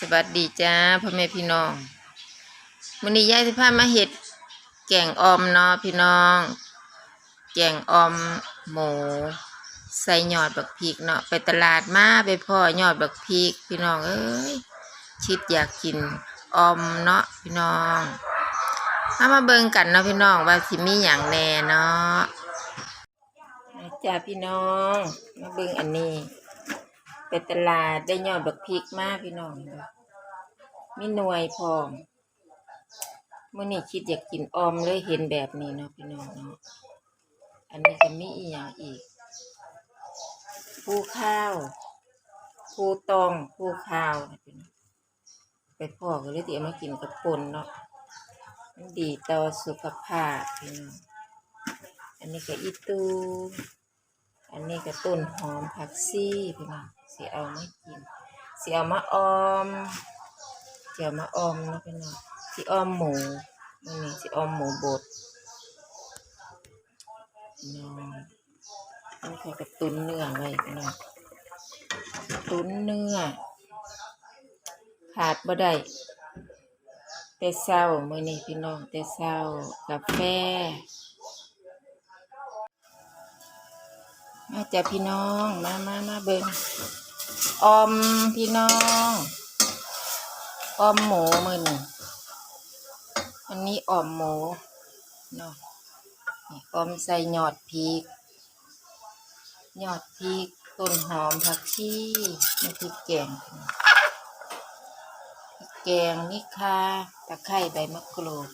สวัสดีจ้าพ่อแม่พี่น้องมื้อนี้ยายสิพามาเฮ็ดแกงออมเนาะพี่น้อง แกงออมหมู ใส่ยอดบักพริกเนาะไปตลาดมาไปพ่อยอดบักพริกพี่น้องเอ้ยชิดอยากกินออมเนาะพี่น้องมามาเบิ่งกันเนาะพี่น้องว่าสิมีหยังแน่เนาะจ้าพี่น้อง มาเบิ่งอันนี้ ไปตลาดได้ยอดบักพริกมากพี่น้องเด้อมีหน่วยพร้อมมื่อนี้คิดอยากกินออมเลยเห็นแบบนี้เนาะพี่น้องเนาะอันนี้ก็มีอีกอย่างอีกผูข้าวผูตองผูข้าวนะพี่น้องไปพ่อก็เลยเดี๋ยวมากินกับปนเนาะมันดีต่อสุขภาพพี่น้องอันนี้ก็อีตูอันนี้ก็ต้นหอมผักซี่พี่น้อง สิเอามากินสิเอามาออมสิเอามาออมนะพี่น้องสิออมหมูนี้สิออมหมูบดพี่น้องอันนี้เขาก็ตุนเนื้อไว้พี่น้องตุ้นเนื้อ ขาดบ่ได้แต่เช้ามื้อนี้พี่น้องแต่เช้ากาแฟมาจ้ะพี่น้อง มามามาเบิ่ง ออมพี่น้องออมหมูมือนี่อันนี้ออมหมูเนาะออมใส่ยอดพริกยอดพริกต้นหอมผักชีนี่พริกแกงพริกแกงนี่ค่ะตะไคร้ใบมะกรูด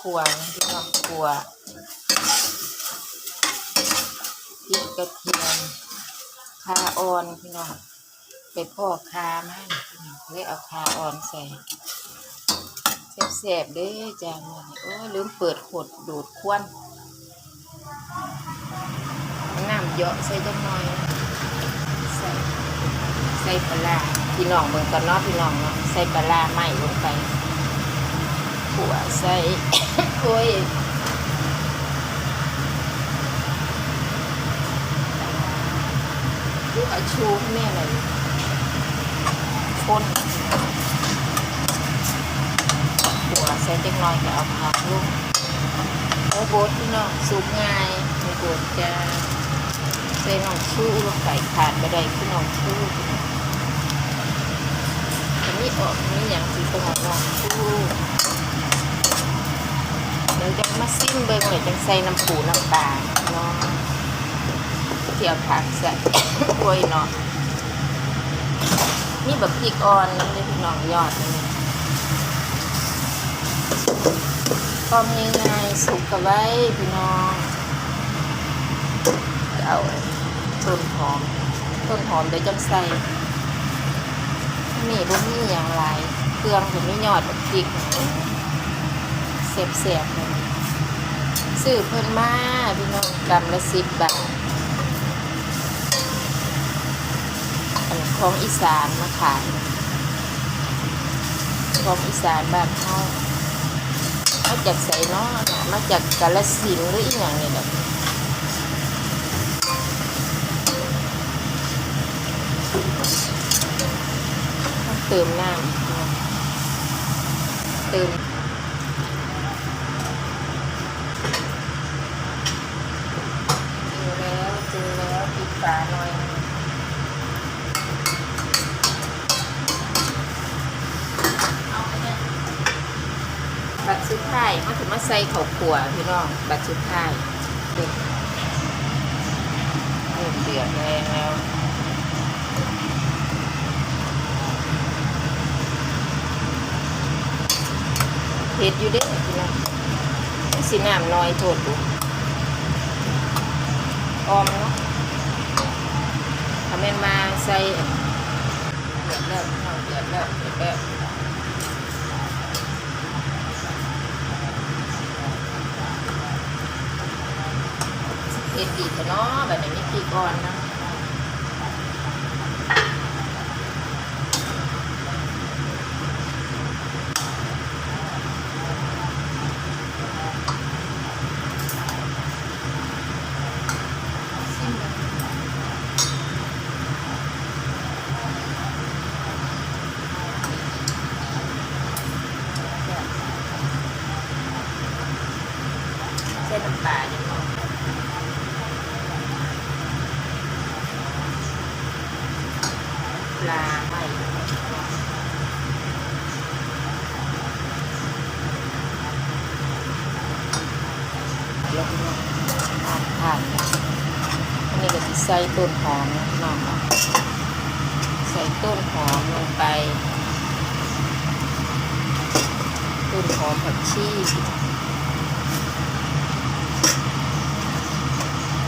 ขัวพี่น้องขัวพริกกระเทียมคาออนพี่น้องไปพ่อคามาพี่น้องเลยเอาคาออนใส่แซ่บๆเด้จามื้อนี้โอ้ยลืมเปิดขวดดูดควันน้ำเยอะใส่จังหน่อยใส่ใส่ปลาพี่น้องเบิ่งกันเนาะพี่น้องเนาะใส่ปลาใหม่ลงไปขั วใส่โอ้ยขัวชูแม่เลยคนขัวใส่จังน้อยก็เอาผักลูกโอ้โบดพี่น้องสุกง่ายไม่โบดจะใส่น้องชูลงไปขาดไปได้พี่น้องชูอันนี้ออกนี่อย่างสีตรงน้องชู เดี๋ยวจะมา ซิมเบิ้งเลยจังใส่น้ำปูน้ำปลาเนาะเที่ยวผักใส่กล้วยเนาะนี่แบบพริกอ่อนน้ำเลยพี่น้องยอดนี่ก็มีง่ายสุกกับไว้พี่น้องเอาต้นหอมต้นหอมเดี๋ยวจะใส่นี่พวกนี้อย่างไรเครื่องผมไม่ยอดแบบพริกเสียบๆเลย ซื้อเพิ่นมาพี่น้องกำละสิบบาทอันของอีสานมาขายของอีสานบ้านเฮามาจากใส่เนาะมาจากกาลสินหรืออีหยังนี่แหละเติมน้ำเติม ดูแล้วดูแล้วปิดฝาหน่อยนะเอาไปเนี่ย บัตรสุดท้ายมาถึงมาใส่ข้าวขัวพี่น้อง บัตรสุดท้ายเริ่มเดือดแรงแล้วเผ็ดอยู่เด้อพี่น้องสีน้ำน้อยโทษดูออมเนาะทำเป็นมาใส่เดือดแล้วเดือดแล้วเดือดแล้ว ปีกเนาะแบบนี้มีปีกก่อนนะเส้นน้ำปลางนี่ย ใส่ต้นหอมน้องเนาะใส่ต้นหอมลงไป ต้นหอมผักชี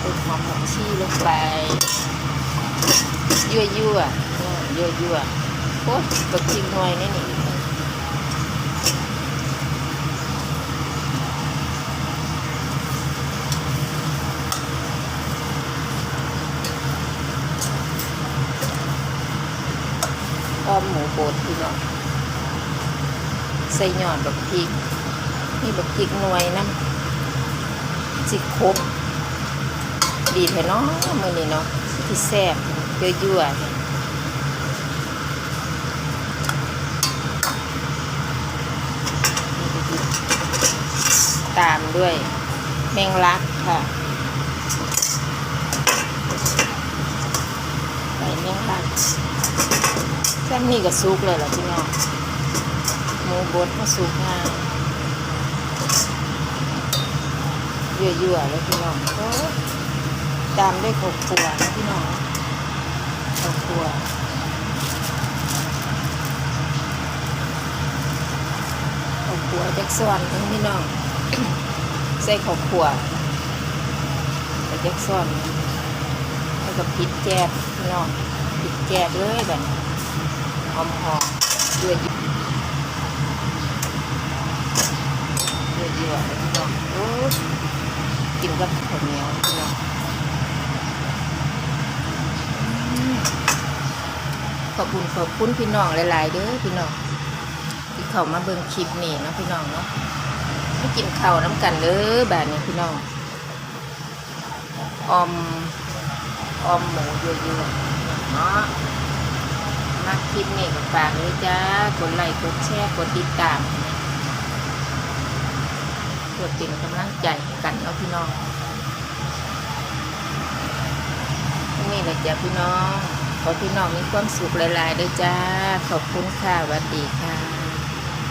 ต้นหอมผักชีลงไป ยั่วยั่วยั่วยั่วโอ้ยบักจิงหน่อยนี่นี่อ้อมหมูบดพี่น้อง ใส่หยอดบักพริกนี่บักพริกหน่วยน้ำสิครบดีแท้เนาะมือนี้เนาะที่แซ่บยั่วๆเยนี่ก็คือตามด้วยแมงลักค่ะใส่แมงลักแค่นี้ก็สุกเลยล่ะพี่น้อง มูบดมาสุกงานยั่วๆเลยพี่น้องโอ้ตามด้วยข้าวคั่วนะพี่น้องข้าวคั่วข้าวคั่วจักซ้อนทั้งพี่น้องใส่ข้าวคั่วไปจักซ้อนแล้วก็พริกแจ๊บพี่น้องพริกแจ๊บเลยแบบหอมๆยั่วยอะๆเลยพี่น้องโอ้ย กับข้าวเหนียวพี่น้องขอบคุณขอบคุณพี่น้องหลาย ๆ เด้อพี่น้องที่เข้ามาเบิ่งคลิปนี่เนาะพี่น้องเนาะไม่กินข้าวน้ำกันเด้อแบบนี้พี่น้องออมออมหมูเยอะๆเนาะมาคลิปนี้ก็ฝากเลยจ้ากดไลค์กดแชร์กดติดตามเพื่อเป็นกำลังใจกันเนาะพี่น้อง นี่แหละจ้ะพี่น้อง ขอพี่น้องมีความสุขหลายๆด้วยจ้า ขอบคุณค่ะสวัสดีค่ะ